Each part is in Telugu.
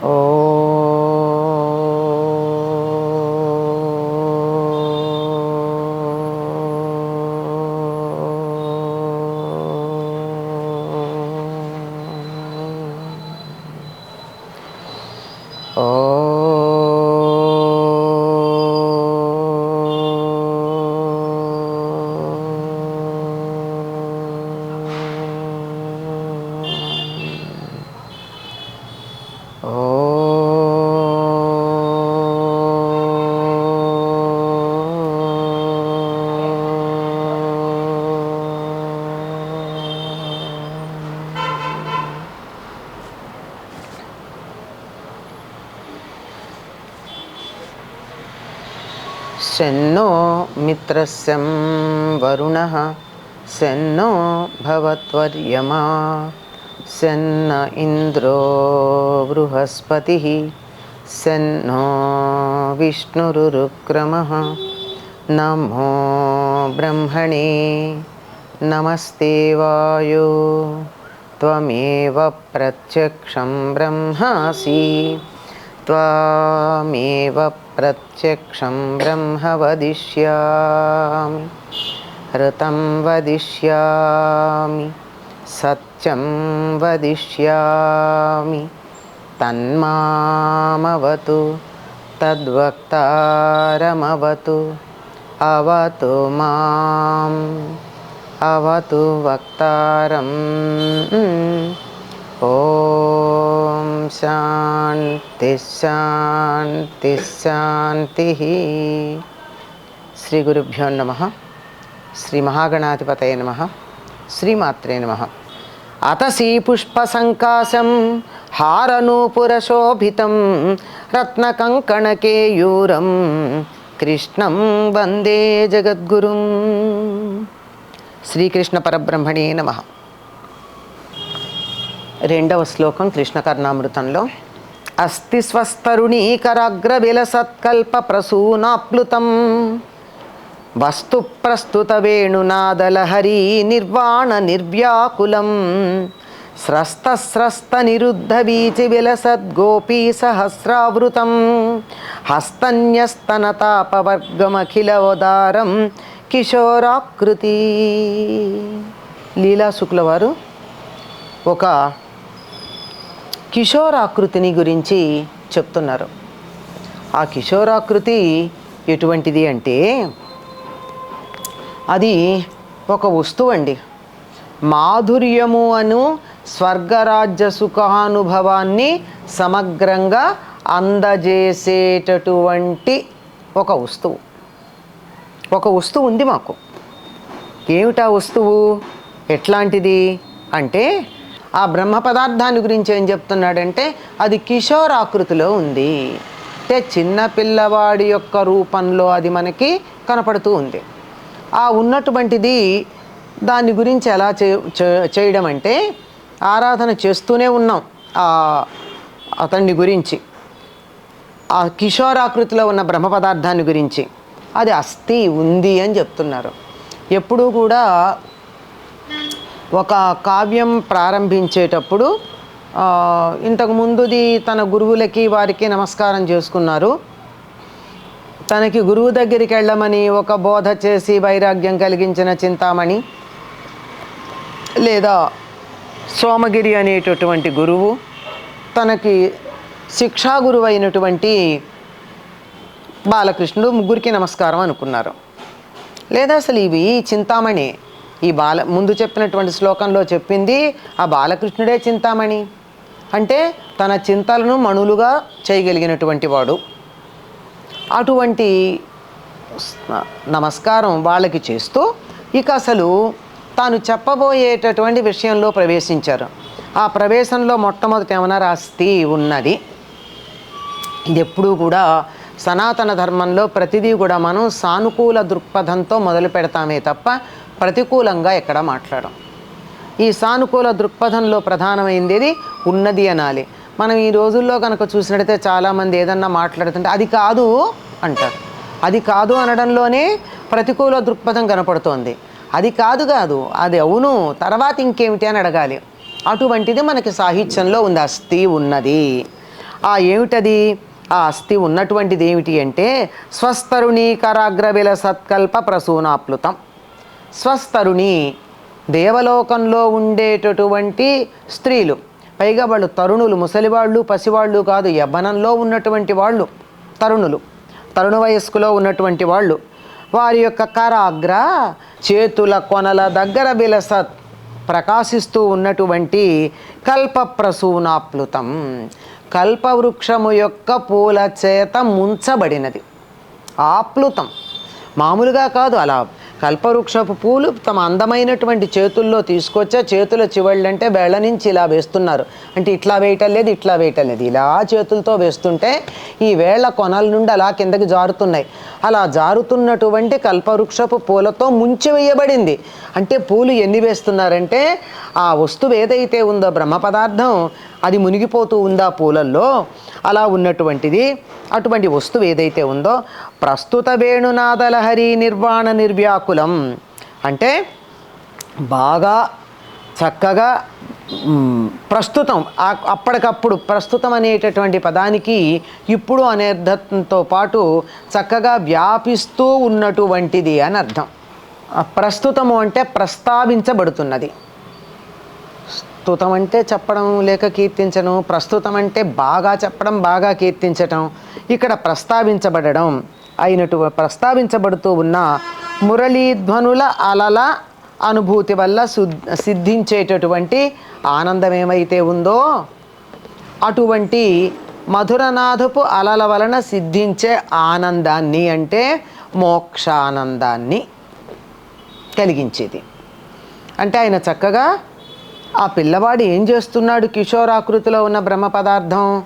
Oh. मित्रस्यं वरुणः शन्नो भवत्वर्यमा। शन्न इन्द्रो बृहस्पतिः शन्नो विष्णुरुरुक्रमः। नमो ब्रह्मणे, नमस्ते वायो। त्वमेव प्रत्यक्षं ब्रह्मासि। त्वामेव प्रत्यक्षं ब्रह्म वदिष्यामि ऋतं वदिष्यामि सत्यं वदिष्यामि तन्मामवतु तद्वक्तारमवतु अवतु माम् अवतु वक्तारम्। ॐ శాంతి శాంతి శాంతి శ్రీ గురుభ్యో నమ శ్రీ మహాగణాధిపతయ నమ శ్రీమాత్రే నమ. అతసీ పుష్పసంకాశం హారనూపురశోభితం రత్నకంకణకేయూరం కృష్ణం వందే జగద్గురుం. శ్రీకృష్ణ పరబ్రహ్మణే నమ. రెండవ శ్లోకం కృష్ణకర్ణామృతంలో అస్థి స్వస్తరుణీకరాగ్ర విలసత్కల్ప ప్రసూనాప్లుతం. వస్తు ప్రస్తుత వేణునాదలహరీ నిర్వాణ నిర్వ్యాకులం. స్రస్త నిరుద్ధ వీచి విలసద్గోపీ సహస్రావృతం. హస్తన్యస్తనతాపవర్గమఖిలవదారం కిశోరాకృతి లీలా శుక్లవారు ఒక కిషోరాకృతిని గురించి చెప్తున్నారు. ఆ కిషోరాకృతి ఎటువంటిది అంటే అది ఒక వస్తువు అండి మాధుర్యము అను స్వర్గరాజ్య సుఖానుభవాన్ని సమగ్రంగా అందజేసేటటువంటి ఒక వస్తువు. ఒక వస్తువు ఉంది మాకు. ఏమిటా వస్తువు? ఎట్లాంటిది? అంటే ఆ బ్రహ్మ పదార్థాన్ని గురించి ఏం చెప్తున్నాడంటే అది కిషోరాకృతిలో ఉంది. అంటే చిన్న పిల్లవాడి యొక్క రూపంలో అది మనకి కనపడుతూ ఉంది. ఆ ఉన్నటువంటిది దాని గురించి ఎలా చే చే- చేయడం అంటే ఆరాధన చేస్తూనే ఉన్నాం ఆ అతన్ని గురించి. ఆ కిషోరాకృతిలో ఉన్న బ్రహ్మ పదార్థాన్ని గురించి. అది అస్థి ఉంది అని చెప్తున్నారు. ఎప్పుడూ కూడా ఒక కావ్యం ప్రారంభించేటప్పుడు ఇంతకుముందుది ఇంతకు ముందుది తన గురువులకి వారికి నమస్కారం చేసుకున్నారు. తనకి గురువు దగ్గరికి వెళ్ళమని ఒక బోధ చేసి వైరాగ్యం కలిగించిన చింతామణి లేదా సోమగిరి అనేటటువంటి గురువు తనకి శిక్షా గురువు అయినటువంటి బాలకృష్ణుడు ముగ్గురికి నమస్కారం అనుకున్నారు. లేదా అసలు ఇవి చింతామణి ఈ బాల ముందు చెప్పినటువంటి శ్లోకంలో చెప్పింది ఆ బాలకృష్ణుడే చింతామణి. అంటే తన చింతలను మణులుగా చేయగలిగినటువంటి వాడు. అటువంటి నమస్కారం వాళ్ళకి చేస్తూ ఇక అసలు తాను చెప్పబోయేటటువంటి విషయంలో ప్రవేశించారు. ఆ ప్రవేశంలో మొట్టమొదటి ఏమన్నా రాస్తి ఉన్నది. ఇది ఎప్పుడూ కూడా సనాతన ధర్మంలో ప్రతిదీ కూడా మనం సానుకూల దృక్పథంతో మొదలు పెడతామే తప్ప ప్రతికూలంగా ఎక్కడ మాట్లాడం ఈ సానుకూల దృక్పథంలో ప్రధానమైంది ఏది ఉన్నది అనాలి. మనం ఈ రోజుల్లో కనుక చూసినట్టయితే చాలామంది ఏదన్నా మాట్లాడుతుంటే అది కాదు అంటారు. అది కాదు అనడంలోనే ప్రతికూల దృక్పథం కనపడుతోంది. అది కాదు కాదు అది అవును తర్వాత ఇంకేమిటి అని అడగాలి. అటువంటిది మనకి సాహిత్యంలో ఉంది. అస్థి ఉన్నది. ఆ ఏమిటది? ఆ అస్థి ఉన్నటువంటిది ఏమిటి అంటే స్వస్తరుణీకరాగ్రవిల సత్కల్ప ప్రసూనాప్లుతం స్వస్తరుణి దేవలోకంలో ఉండేటటువంటి స్త్రీలు. పైగా వాళ్ళు తరుణులు ముసలివాళ్ళు పసివాళ్ళు కాదు యవ్వనంలో ఉన్నటువంటి వాళ్ళు తరుణులు. తరుణ వయస్కులో ఉన్నటువంటి వాళ్ళు. వారి యొక్క కరాగ్ర చేతుల కొనల దగ్గర విలసత్ ప్రకాశిస్తూ ఉన్నటువంటి కల్పప్రసూనాప్లుతం. కల్పవృక్షము యొక్క పూల చేత ముంచబడినది. ఆప్లుతం. మామూలుగా కాదు అలా కల్పవృక్షపు పూలు తమ అందమైనటువంటి చేతుల్లో తీసుకొచ్చా చేతుల చివళ్ళంటే వేళ్ళ నుంచి ఇలా వేస్తున్నారు. అంటే ఇట్లా వేయటం లేదు ఇట్లా వేయటం లేదు. ఇలా చేతులతో వేస్తుంటే ఈ వేళ్ళ కొనల నుండి అలా కిందకి జారుతున్నాయి. అలా జారుతున్నటువంటి కల్పవృక్షపు పూలతో ముంచి వేయబడింది. అంటే పూలు ఎన్ని వేస్తున్నారంటే ఆ వస్తువు ఏదైతే ఉందో బ్రహ్మ పదార్థం అది మునిగిపోతూ ఉందా పూలల్లో అలా ఉన్నటువంటిది అటువంటి వస్తువు ఏదైతే ఉందో ప్రస్తుత వేణునాదలహరి నిర్వాణ కులం అంటే బాగా చక్కగా ప్రస్తుతం అప్పటికప్పుడు ప్రస్తుతం అనేటటువంటి పదానికి ఇప్పుడు అనే అర్థంతో పాటు చక్కగా వ్యాపిస్తూ ఉన్నటువంటిది అని అర్థం. ప్రస్తుతము అంటే ప్రస్తావించబడుతున్నది. స్తుతం అంటే చెప్పడం లేక కీర్తించడం ప్రస్తుతం అంటే బాగా చెప్పడం బాగా కీర్తించటం ఇక్కడ ప్రస్తావించబడడం అయినటు ప్రస్తావించబడుతూ ఉన్న మురళీధ్వనుల అలల అనుభూతి వల్ల సిద్ధించేటటువంటి ఆనందం ఏమైతే ఉందో అటువంటి మధురనాథపు అలల వలన సిద్ధించే ఆనందాన్ని అంటే మోక్షానందాన్ని కలిగించేది. అంటే ఆయన చక్కగా ఆ పిల్లవాడు ఏం చేస్తున్నాడు? కిషోరాకృతిలో ఉన్న బ్రహ్మ పదార్థం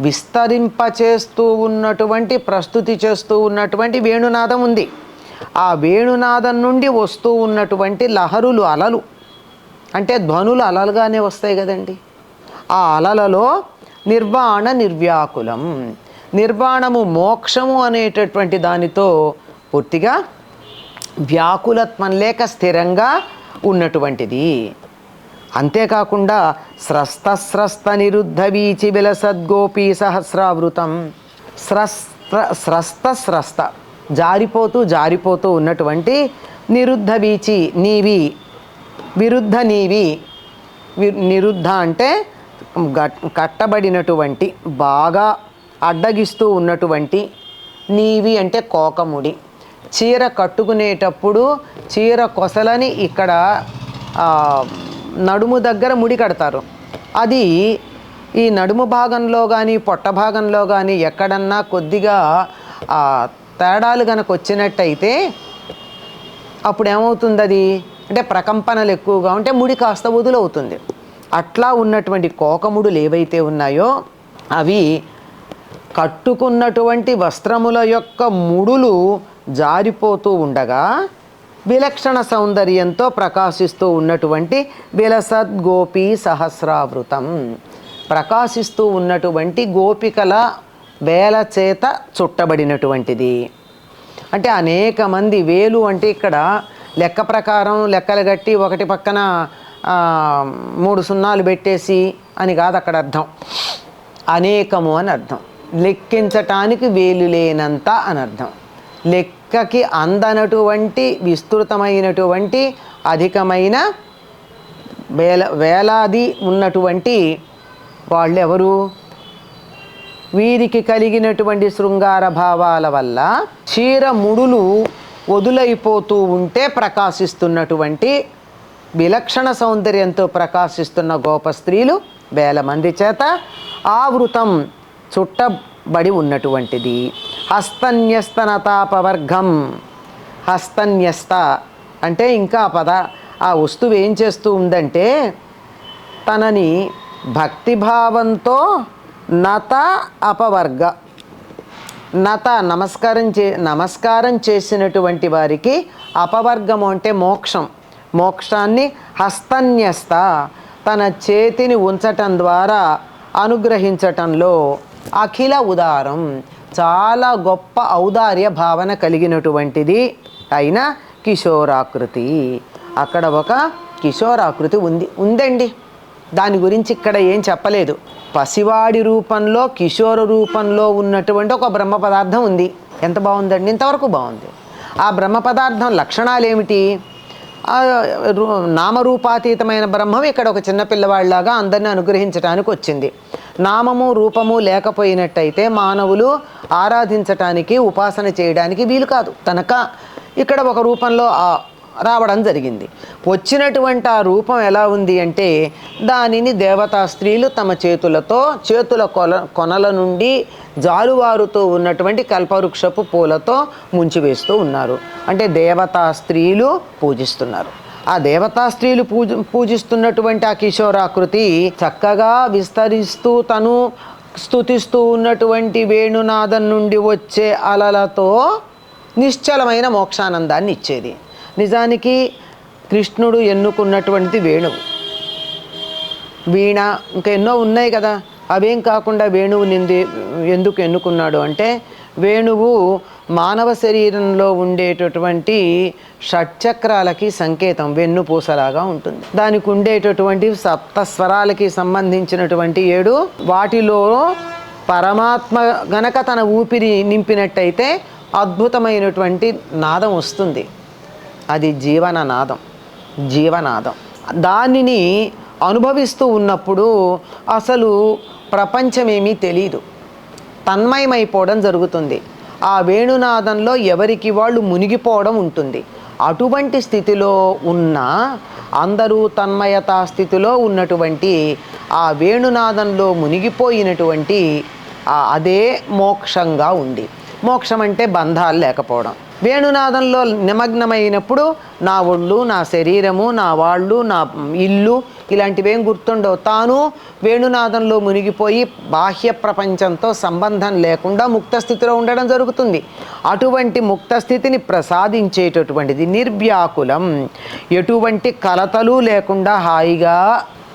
విస్తరింపచేస్తూ ఉన్నటువంటి ప్రస్తుతి చేస్తూ ఉన్నటువంటి వేణునాదం ఉంది. ఆ వేణునాదం నుండి వస్తూ ఉన్నటువంటి లహరులు అలలు. అంటే ధ్వనులు అలలుగానే వస్తాయి కదండి. ఆ అలలలో నిర్వాణ నిర్వ్యాకులం నిర్వాణము మోక్షము అనేటటువంటి దానితో పూర్తిగా వ్యాకులత్వం లేక స్థిరంగా ఉన్నటువంటిది. అంతేకాకుండా స్రస్త స్రస్త నిరుద్ధ వీచి విలసద్గోపీ సహస్రావృతం. స్రస్త స్రస్త స్రస్త. జారిపోతూ జారిపోతూ ఉన్నటువంటి నిరుద్ధ వీచి నీవి విరుద్ధ నీవి నిరుద్ధ అంటే కట్టబడినటువంటి బాగా అడ్డగిస్తూ ఉన్నటువంటి నీవి అంటే కోకముడి. చీర కట్టుకునేటప్పుడు చీర కొసలని ఇక్కడ నడుము దగ్గర ముడి కడతారు. అది ఈ నడుము భాగంలో కానీ పొట్ట భాగంలో కానీ ఎక్కడన్నా కొద్దిగా తేడాలు కనుక వచ్చినట్టయితే అప్పుడు ఏమవుతుంది అది అంటే ప్రకంపనలు ఎక్కువగా ఉంటే ముడి కాస్త వదులవుతుంది. అట్లా ఉన్నటువంటి కోకముడులు ఏవైతే ఉన్నాయో అవి కట్టుకున్నటువంటి వస్త్రముల యొక్క ముడులు జారిపోతూ ఉండగా విలక్షణ సౌందర్యంతో ప్రకాశిస్తూ ఉన్నటువంటి విలసద్ గోపీ సహస్రావృతం. ప్రకాశిస్తూ ఉన్నటువంటి గోపికల వేల చేత చుట్టబడినటువంటిది. అంటే అనేక మంది వేలు అంటే ఇక్కడ లెక్క ప్రకారం లెక్కలు కట్టి ఒకటి పక్కన మూడు సున్నాలు పెట్టేసి అని కాదు అక్కడ అర్థం. అనేకము అని అర్థం. లెక్కించటానికి వేలు లేనంత అని అర్థం. లెక్కకి అందనటువంటి విస్తృతమైనటువంటి అధికమైన వేల వేలాది ఉన్నటువంటి వాళ్ళు ఎవరు వీరికి కలిగినటువంటి శృంగార భావాల వల్ల చీర ముడులు వదులైపోతూ ఉంటే ప్రకాశిస్తున్నటువంటి విలక్షణ సౌందర్యంతో ప్రకాశిస్తున్న గోప స్త్రీలు వేల మంది చేత ఆవృతం చుట్టబడి ఉన్నటువంటిది. హస్తన్యస్తనతాపవర్గం హస్తన్యస్త అంటే ఇంకా పద ఆ వస్తువు ఏం చేస్తూ ఉందంటే తనని భక్తిభావంతో నత అపవర్గ. నత నమస్కారం చే నమస్కారం చేసినటువంటి వారికి అపవర్గము అంటే మోక్షం. మోక్షాన్ని హస్తన్యస్త తన చేతిని ఉంచటం ద్వారా అనుగ్రహించటంలో అఖిల ఉదారం. చాలా గొప్ప ఔదార్య భావన కలిగినటువంటిది అయిన కిషోరాకృతి. అక్కడ ఒక కిషోరాకృతి ఉంది ఉందండి. దాని గురించి ఇక్కడ ఏం చెప్పలేదు. పసివాడి రూపంలో కిషోర రూపంలో ఉన్నటువంటి ఒక బ్రహ్మ పదార్థం ఉంది. ఎంత బాగుందండి? ఇంతవరకు బాగుంది. ఆ బ్రహ్మ పదార్థం లక్షణాలు ఏమిటి నామరూపాతీతమైన బ్రహ్మం ఇక్కడ ఒక చిన్న పిల్లవాడిలాగా అందరిని అనుగ్రహించడానికి వచ్చింది. నామము రూపము లేకపోయినట్టయితే మానవులు ఆరాధించటానికి ఉపాసన చేయడానికి వీలు కాదు. కనుక ఇక్కడ ఒక రూపంలో ఆ రావడం జరిగింది. వచ్చినటువంటి ఆ రూపం ఎలా ఉంది అంటే దానిని దేవతా స్త్రీలు తమ చేతులతో చేతుల కొల కొనల నుండి జాలువారుతో ఉన్నటువంటి కల్పవృక్షపు పూలతో ముంచివేస్తూ ఉన్నారు. అంటే దేవతా స్త్రీలు పూజిస్తున్నారు. ఆ దేవతా స్త్రీలు పూజ పూజిస్తున్నటువంటి ఆ కిషోరాకృతి చక్కగా విస్తరిస్తూ తను స్తుతిస్తూ ఉన్నటువంటి వేణునాదం నుండి వచ్చే అలలతో నిశ్చలమైన మోక్షానందాన్ని ఇచ్చేది. నిజానికి కృష్ణుడు ఎన్నుకున్నటువంటిది వేణువు. వీణ ఇంకా ఎన్నో ఉన్నాయి కదా. అవేం కాకుండా వేణువు నింది ఎందుకు ఎన్నుకున్నాడు అంటే వేణువు మానవ శరీరంలో ఉండేటటువంటి షట్చక్రాలకి సంకేతం వెన్నుపూసలాగా ఉంటుంది. దానికి ఉండేటటువంటి సప్త స్వరాలకి సంబంధించినటువంటి ఏడు వాటిలో పరమాత్మ గనక తన ఊపిరి నింపినట్టయితే అద్భుతమైనటువంటి నాదం వస్తుంది. అది జీవననాదం జీవనాదం. దానిని అనుభవిస్తూ ఉన్నప్పుడు అసలు ప్రపంచమేమీ తెలీదు. తన్మయమైపోవడం జరుగుతుంది. ఆ వేణునాదంలో ఎవరికి వాళ్ళు మునిగిపోవడం ఉంటుంది. అటువంటి స్థితిలో ఉన్న అందరూ తన్మయతా స్థితిలో ఉన్నటువంటి ఆ వేణునాదంలో మునిగిపోయినటువంటి అదే మోక్షంగా ఉంది. మోక్షం అంటే బంధాలు లేకపోవడం. వేణునాదంలో నిమగ్నమైనప్పుడు నా ఒళ్ళు నా శరీరము నా వాళ్ళు నా ఇల్లు ఇలాంటివేం గుర్తుండవు. తాను వేణునాదంలో మునిగిపోయి బాహ్య ప్రపంచంతో సంబంధం లేకుండా ముక్త స్థితిలో ఉండడం జరుగుతుంది. అటువంటి ముక్త స్థితిని ప్రసాదించేటటువంటిది నిర్వ్యాకులం. ఎటువంటి కలతలు లేకుండా హాయిగా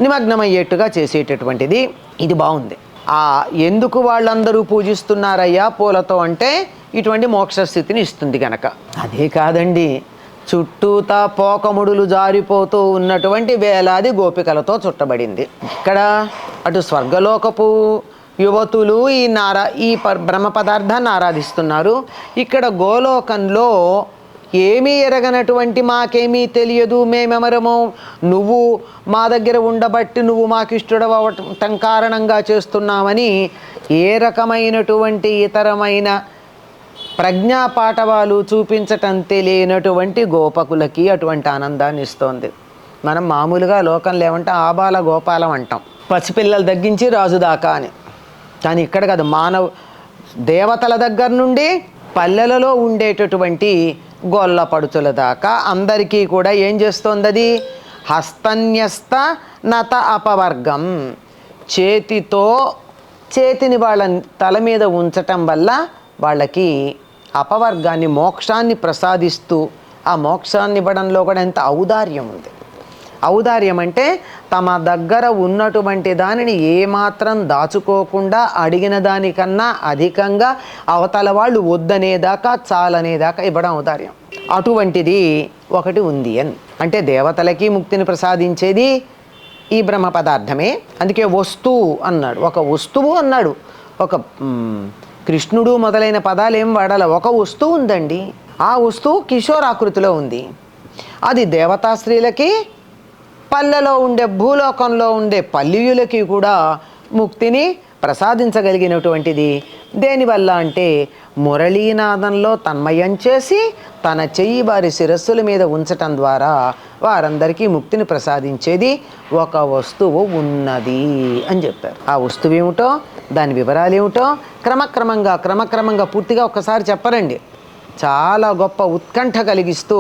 నిమగ్నమయ్యేట్టుగా చేసేటటువంటిది. ఇది బాగుంది. ఆ ఎందుకు వాళ్ళందరూ పూజిస్తున్నారయ్యా పూలతో అంటే ఇటువంటి మోక్షస్థితిని ఇస్తుంది కనుక అదే కాదండి చుట్టూతా పోకముడులు జారిపోతూ ఉన్నటువంటి వేలాది గోపికలతో చుట్టబడింది. ఇక్కడ అటు స్వర్గలోకపు యువతులు ఈ నారా ఈ బ్రహ్మ పదార్థాన్ని ఆరాధిస్తున్నారు. ఇక్కడ గోలోకంలో ఏమీ ఎరగనటువంటి మాకేమీ తెలియదు మేమెమరము నువ్వు మా దగ్గర ఉండబట్టి నువ్వు మాకు ఇష్టడవటం కారణంగా చేస్తున్నామని ఏ రకమైనటువంటి ఇతరమైన ప్రజ్ఞా పాఠవాలు చూపించటం తెలియనటువంటి గోపకులకి అటువంటి ఆనందాన్ని ఇస్తోంది. మనం మామూలుగా లోకంలో ఏమంటే ఆబాల గోపాలం అంటాం. పసిపిల్లల తగ్గించి రాజు దాకా అని. కానీ ఇక్కడ కాదు మానవ దేవతల దగ్గర నుండి పల్లెలలో ఉండేటటువంటి గొల్లపడుచుల దాకా అందరికీ కూడా ఏం చేస్తోంది అది హస్తన్యస్త నత అపవర్గం. చేతితో చేతిని వాళ్ళ తల మీద ఉంచటం వల్ల వాళ్ళకి అపవర్గాన్ని మోక్షాన్ని ప్రసాదిస్తూ ఆ మోక్షాన్ని ఇవ్వడంలో కూడా ఎంత ఔదార్యం ఉంది. ఔదార్యం అంటే తమ దగ్గర ఉన్నటువంటి దానిని ఏమాత్రం దాచుకోకుండా అడిగిన దానికన్నా అధికంగా అవతల వాళ్ళు వద్దనేదాకా చాలనేదాకా ఇవ్వడం ఔదార్యం. అటువంటిది ఒకటి ఉంది అని. అంటే దేవతలకి ముక్తిని ప్రసాదించేది ఈ బ్రహ్మ పదార్థమే. అందుకే వస్తువు అన్నాడు. ఒక వస్తువు అన్నాడు. ఒక కృష్ణుడు మొదలైన పదాలు ఏం వాడాల. ఒక వస్తువు ఉందండి. ఆ వస్తువు కిషోరాకృతిలో ఉంది. అది దేవతా స్త్రీలకి పల్లెలో ఉండే భూలోకంలో ఉండే పల్లియులకి కూడా ముక్తిని ప్రసాదించగలిగినటువంటిది. దేనివల్ల అంటే మురళీనాదంలో తన్మయం చేసి తన చెయ్యి వారి శిరస్సుల మీద ఉంచటం ద్వారా వారందరికీ ముక్తిని ప్రసాదించేది ఒక వస్తువు ఉన్నది అని చెప్పారు. ఆ వస్తువు ఏమిటో దాని వివరాలు ఏమిటో క్రమక్రమంగా క్రమక్రమంగా పూర్తిగా ఒక్కసారి చెప్పరండి. చాలా గొప్ప ఉత్కంఠ కలిగిస్తూ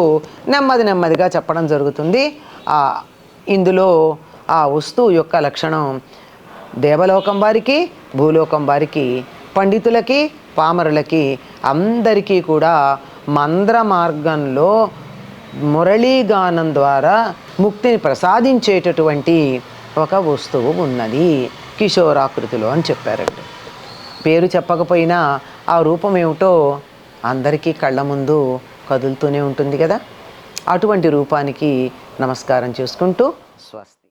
నెమ్మది నెమ్మదిగా చెప్పడం జరుగుతుంది. ఇందులో ఆ వస్తువు యొక్క లక్షణం దేవలోకం వారికి భూలోకం వారికి పండితులకి పామరులకి అందరికీ కూడా మంద్ర మార్గంలో మురళీగానం ద్వారా ముక్తిని ప్రసాదించేటటువంటి ఒక వస్తువు ఉన్నది. కిషోరాకృతిలో అని చెప్పారండి. పేరు చెప్పకపోయినా ఆ రూపం ఏమిటో అందరికీ కళ్ళ ముందు కదులుతూనే ఉంటుంది కదా. అటువంటి రూపానికి నమస్కారం చేసుకుంటూ స్వస్తి